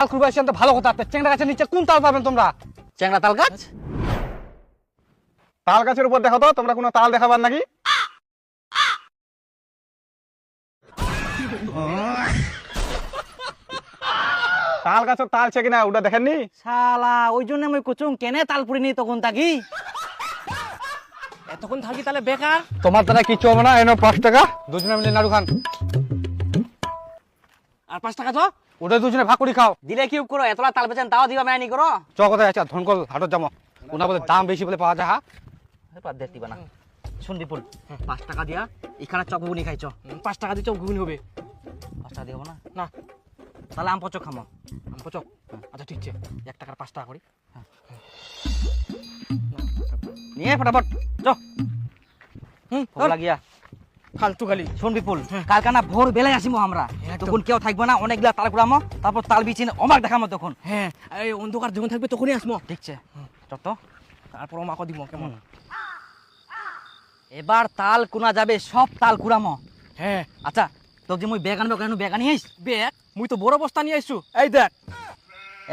তাল তো ভালো কথা। তো চেংড়া গাছের নিচে কোন তাল পাবেন তোমরা? চ্যাংড়া তাল গাছ? তাল গাছের উপর দেখো তো তোমরা কোনো তাল দেখাবার নাকি? তাল গাছের তাল ছে কিনা ওটা দেখেননি? শালা ওই জন্য আমি কুচুং কেনে তাল পুড়িনি তখন তাকি এতক্ষণ থাকি তাহলে বেকার? তোমার দ্বারা কিছু হবে না এনো পাঁচ টাকা। দুজনে মিলে নাড়ু খান। আর পাঁচ টাকা তো ওটা দুজনে ভাগ করে খাও। দিলে কি করো? এতলা তাল বেচেন তাও দিবা মেয়ানি করো? চ কোথায় আছে? ধনকল হাটত যাব ওনা বলে দাম বেশি বলে পাওয়া যায় হ্যাঁ বাদ দেখতে না। শুন বিপুল পাঁচ টাকা দিয়া এখানে চক ঘুগনি খাইছ? পাঁচ টাকা দিয়ে ঘুগনি হবে। পাঁচ টাকা দিব না? না। তাহলে আম পচক খামো। আম পচক? আচ্ছা ঠিক আছে। এক টাকার পাঁচ টাকা করি। নিয়ে ফটাফট। চ। হুম লাগিয়া। ফালতু খালি শোন বিপুল কালকে না ভোর বেলায় আসিমো আমরা। তখন কেউ থাকবে না অনেকগুলা তাল কুড়ামো তারপর তাল বিচিন অমাক দেখামো তখন। হ্যাঁ এই অন্ধকার যখন থাকবে তখনই আসমো দেখছে। যত। তারপর মাকে দিব কেমন? এবার তাল কুনা যাবে সব তাল কুড়ামো। হ্যাঁ। আচ্ছা তোর যে মুই বেগ আনব কেন বেগ আনি আইস? বেগ মুই তো বড় বস্তা নিয়ে আইসু। এই দেখ।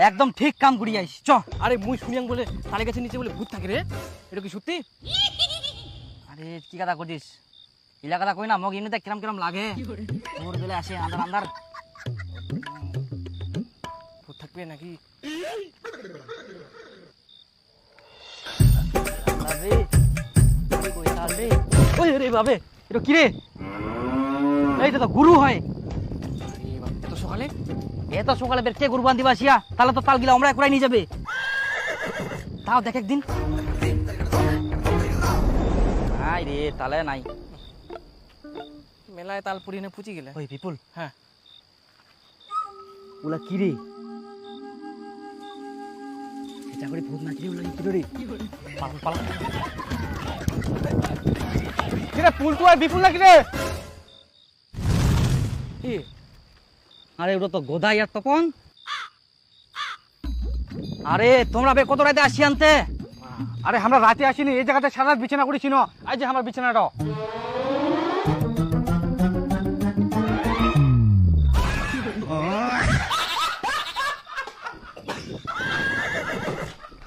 একদম ঠিক কাম করি আইস চ। আরে মুই শুনিয়াং বলে তালে গাছের নিচে বলে ভূত থাকে রে। এটা কি সত্যি? আরে কি কথা করছিস ইলা কথা কই না মগ এমনিতে কিরম কিরম লাগে। বেলায় আসে আন্দার আন্দার ভূত থাকবে নাকি? ওই রে বাবে এটা কি রে এইটা তো গুরু হয়। আরে এত সকালে এত সকালে বের কে গুরু বান্ধিবা আসিয়া তাহলে তো তাল গিলা আমরা নিয়ে যাবে। তাও দেখ একদিন। নাই রে তালে নাই। মেলায় তাল পুরি পুচি গেলে। ওই বিপুল। হ্যাঁ। ওলা কি রে? এটা করে ভূত নাকি ওলা কি রে পালা পালা কিরে পুলটু আর বিপুল নাকি রে কি আরে ওটা তো গোদাই আর তখন আরে তোমরা বে কত রাতে আসি আনতে? আরে আমরা রাতে আসিনি এই জায়গাতে সারা বিছানা করেছি না। আজ যে আমার বিছানাটা।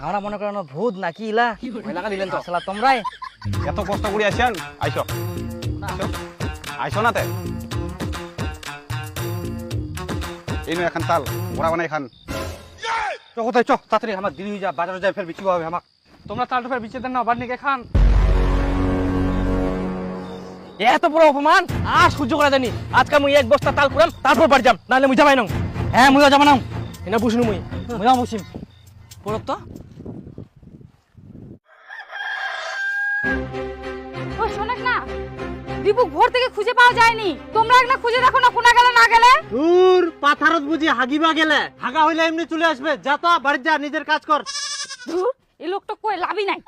আমরা মনে করেন ভূত নাকি ইলা? ভয় লাগা দিলেন তো। আসলা তোমরাই। এত কষ্ট করে আসেন আইসো। আইসো না তে। এই নো এখন তাল মোড়া বানাই খান। চ কোথায় চ? তাড়াতাড়ি আমার হয়ে যা বাজারে যাই ফের বিচিব হবে আমার তোমরা তালটা ফের বিচে দেন না বাড়ি নিয়ে খান এত বড় অপমান? আর সহ্য করা যায়নি। আজকে মুই এক বস্তা তাল কুড়াম তারপর বাড়ি যাম। নাহলে মুই যাবাই না। হ্যাঁ মুইও যাব না। এনা বুঝনু মুই। মুইও বসিম। পড়ত তো। ও শোনাক না দীপু ভোর থেকে খুঁজে পাওয়া যায়নি। তোমরা খুঁজে দেখো না কোনা গেলে না গেলে? দূর পাথারত বুঝি হাগিবা গেলে। হাগা হইলে এমনি চলে আসবে। যা তো বাড়ি যা নিজের কাজ কর। ধুর, এই লোকটা কই লাভই নাই।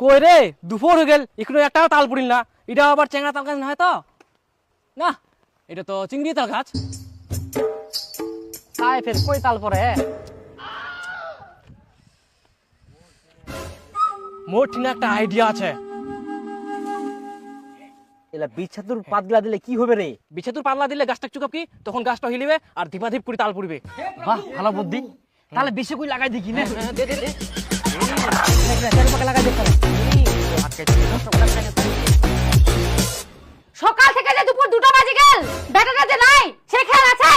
কই রে দুপুর হয়ে গেল এখনও একটাও তাল পড়িল না। এটা আবার চেংড়া তাল গাছ না হয় তো? না এটা তো চিংড়ি তাল গাছ। তাই ফের কই তাল পরে মোট ঠিক একটা আইডিয়া আছে। এলা বিচ্ছাতুর পাতগুলা দিলে কি হবে রে? বিছে তোর পাল্লা দিলে গাছটা চুকাপ কি তখন গাছটা হিলিবে আর ধীপাধীপ করে তাল পড়বে। বাহ ভালো বুদ্ধি। তাহলে বেশি কই লাগাই দেখি না? দে দে দে। লাগাই দেখি সকাল থেকে যে দুপুর দুটো বাজে গেল ব্যাটাটা যে নাই সে খেয়াল আছে?